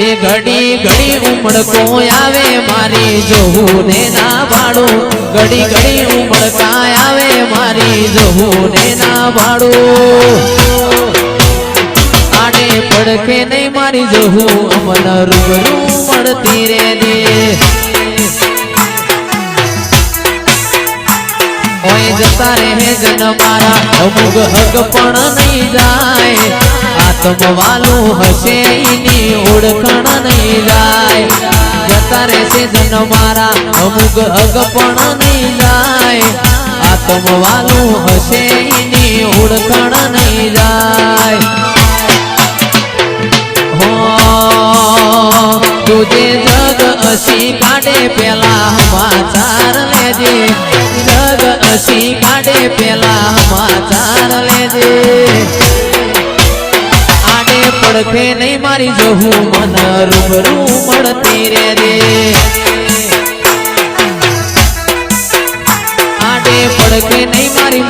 એ ઘડી ઘડી ઉમળકો આવે મારી જોવું ને ના ભાડું. ઘડી ઘડી ઉમળકા આવે મારી જોવું ને ના ભાડું. આડે પડખે નહીં મારી જોવું અમન રૂબરૂ મળતી રે દે ઓય જતા રહે જન મારા, અમુક હક પણ નહીં જાય. આત્મવાલું હશે, એની ઓળખણ નહીં જાય જતા રહેશે જન મારા અમુક હક પણ નહીં જાય આત્મવાલું હશે, એની ઓળખણ નહીં જાય તુજે જગ અસી કાઢે પેલા સમાચાર લેજે. જગ અસી કાઢે પેલા પડખે નહીં મારી જહું મન રૂબરૂ મળતી રે રે. આડે પડખે નહીં મારી